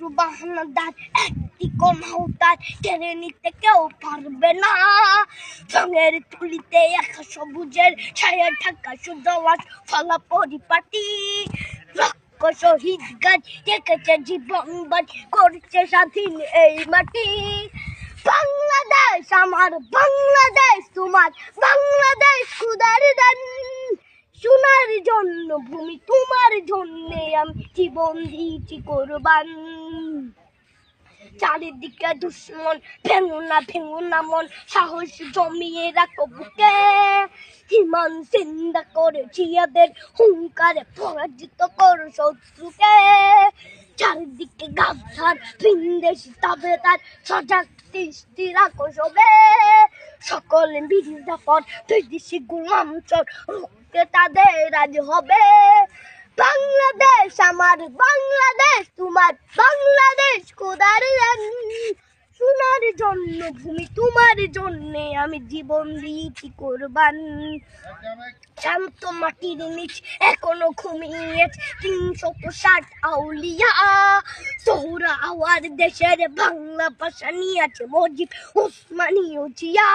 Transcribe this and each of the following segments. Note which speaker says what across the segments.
Speaker 1: সুবহানাল্লাহ একটি কণাও তার কেড়ে নিতে কেউ পারবে না। রঙের তুলিতে একা সবুজের ছায়া ঢাকা সুজলাস ফলা পরিপাটি। লক্ষ শহীদ গাছ রেখেছে জীবন বাজ, করছে স্বাধীন এই মাটি। বাংলাদেশ আমার, বাংলাদেশ তোমার, বাংলাদেশ খুদার দান। সোনার জন্য ভূমি তোমার জন্য আমি জীবন দিয়েছি কোরবান। চারিদিকে দুশ্মন ভেঙো না ভেঙো না মন, সাহস জমিয়ে রাখো বুকে। হিমান চিন্তা করে জিয়াদের হুঙ্কারে পরাজিত করো শত্রুকে। চারিদিকে গাছার ভিনদেশি তবে তার সজাগ দৃষ্টি রাখো সবে। সকলে বিরোধা পর বিদেশি গোলাম চোর, রুখতে তাদের আজ হবে। বাংলাদেশ আমার, বাংলাদেশ তোমার, বাংলাদেশ খোদার সোনার জন্য ভূমি, তোমার জন্য আমি জীবন দিয়েছি কোরবান। শান্ত মাটির নিচ এখনও ঘুমিয়ে তিনশত ষাট আউলিয়া। সোহরা আওয়ার দেশের বাংলা ভাষা নিয়ে আছে মজিব উসমানীয় জিয়া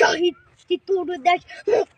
Speaker 1: শহীদ তিতুর দেশ মুক্ত